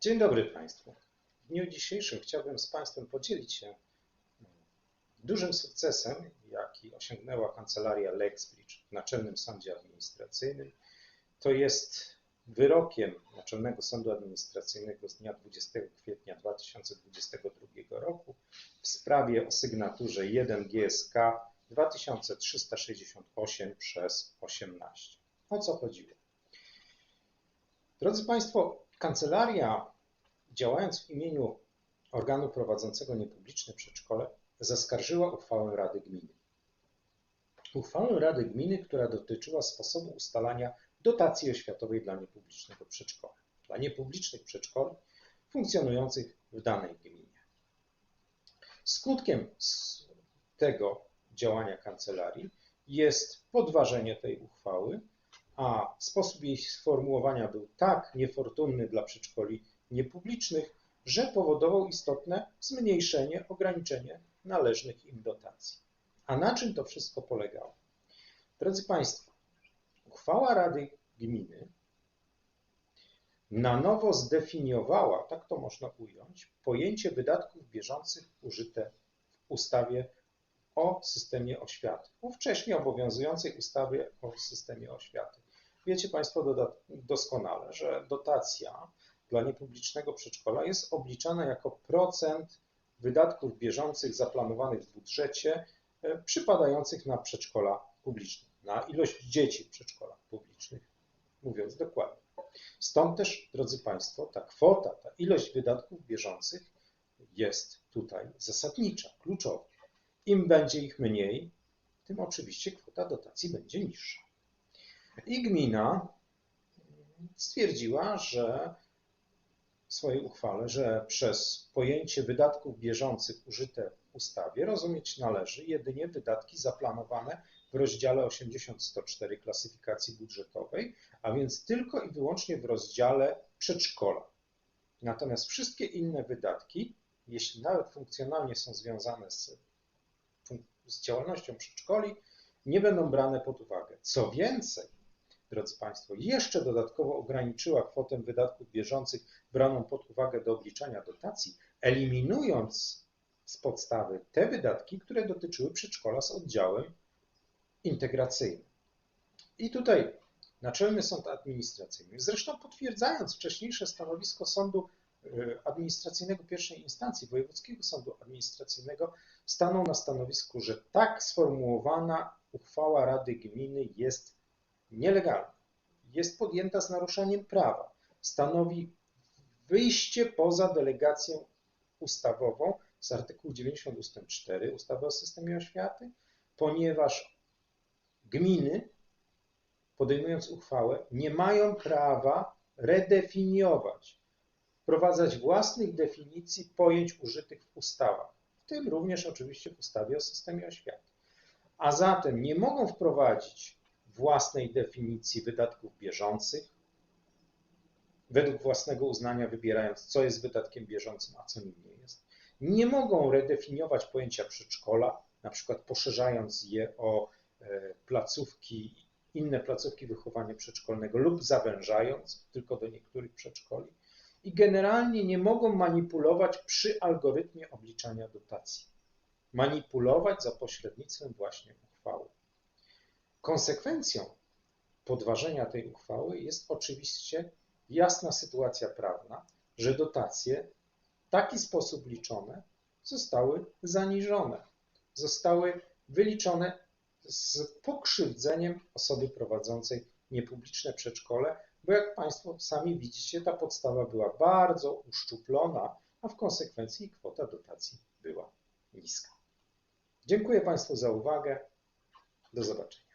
Dzień dobry Państwu. W dniu dzisiejszym chciałbym z Państwem podzielić się dużym sukcesem, jaki osiągnęła kancelaria Lexbridge w Naczelnym Sądzie Administracyjnym. To jest wyrokiem Naczelnego Sądu Administracyjnego z dnia 20 kwietnia 2022 roku w sprawie o sygnaturze 1 GSK 2368 przez 18. O co chodziło? Drodzy Państwo, kancelaria, działając w imieniu organu prowadzącego niepubliczne przedszkole, zaskarżyła uchwałę Rady Gminy. Uchwałę Rady Gminy, która dotyczyła sposobu ustalania dotacji oświatowej dla niepublicznego przedszkola, dla niepublicznych przedszkoli funkcjonujących w danej gminie. Skutkiem tego działania kancelarii jest podważenie tej uchwały, a sposób jej sformułowania był tak niefortunny dla przedszkoli niepublicznych, że powodował istotne zmniejszenie, ograniczenie należnych im dotacji. A na czym to wszystko polegało? Drodzy Państwo, uchwała Rady Gminy na nowo zdefiniowała, tak to można ująć, pojęcie wydatków bieżących użyte w ustawie o systemie oświaty, ówcześnie obowiązującej ustawie o systemie oświaty. Wiecie Państwo doskonale, że dotacja dla niepublicznego przedszkola jest obliczana jako procent wydatków bieżących zaplanowanych w budżecie e, przypadających na przedszkola publiczne, na ilość dzieci w przedszkolach publicznych, mówiąc dokładnie. Stąd też, drodzy Państwo, ta kwota, ta ilość wydatków bieżących jest tutaj zasadnicza, kluczowa. Im będzie ich mniej, tym oczywiście kwota dotacji będzie niższa. I gmina stwierdziła, że w swojej uchwale, że przez pojęcie wydatków bieżących użyte w ustawie rozumieć należy jedynie wydatki zaplanowane w rozdziale 80.104 klasyfikacji budżetowej, a więc tylko i wyłącznie w rozdziale przedszkola. Natomiast wszystkie inne wydatki, jeśli nawet funkcjonalnie są związane z, z działalnością przedszkoli, nie będą brane pod uwagę. Co więcej, drodzy Państwo, jeszcze dodatkowo ograniczyła kwotę wydatków bieżących braną pod uwagę do obliczania dotacji, eliminując z podstawy te wydatki, które dotyczyły przedszkola z oddziałem integracyjnym. I tutaj Naczelny Sąd Administracyjny, zresztą potwierdzając wcześniejsze stanowisko Sądu e, Administracyjnego pierwszej instancji, Wojewódzkiego Sądu Administracyjnego, stanął na stanowisku, że tak sformułowana uchwała Rady Gminy jest nielegalna, jest podjęta z naruszeniem prawa, stanowi wyjście poza delegację ustawową z artykułu 90 ust. 4 ustawy o systemie oświaty, ponieważ gminy, podejmując uchwałę, nie mają prawa redefiniować, wprowadzać własnych definicji pojęć użytych w ustawach, w tym również oczywiście w ustawie o systemie oświaty. A zatem nie mogą wprowadzić własnej definicji wydatków bieżących, według własnego uznania wybierając, co jest wydatkiem bieżącym, a co nim nie jest. Nie mogą redefiniować pojęcia przedszkola, na przykład poszerzając je o e, placówki, inne placówki wychowania przedszkolnego lub zawężając tylko do niektórych przedszkoli. I generalnie nie mogą manipulować przy algorytmie obliczania dotacji. Manipulować za pośrednictwem właśnie uchwały. Konsekwencją podważenia tej uchwały jest oczywiście jasna sytuacja prawna, że dotacje w taki sposób liczone zostały zaniżone, zostały wyliczone z pokrzywdzeniem osoby prowadzącej niepubliczne przedszkole, bo jak Państwo sami widzicie, ta podstawa była bardzo uszczuplona, a w konsekwencji kwota dotacji była niska. Dziękuję Państwu za uwagę. Do zobaczenia.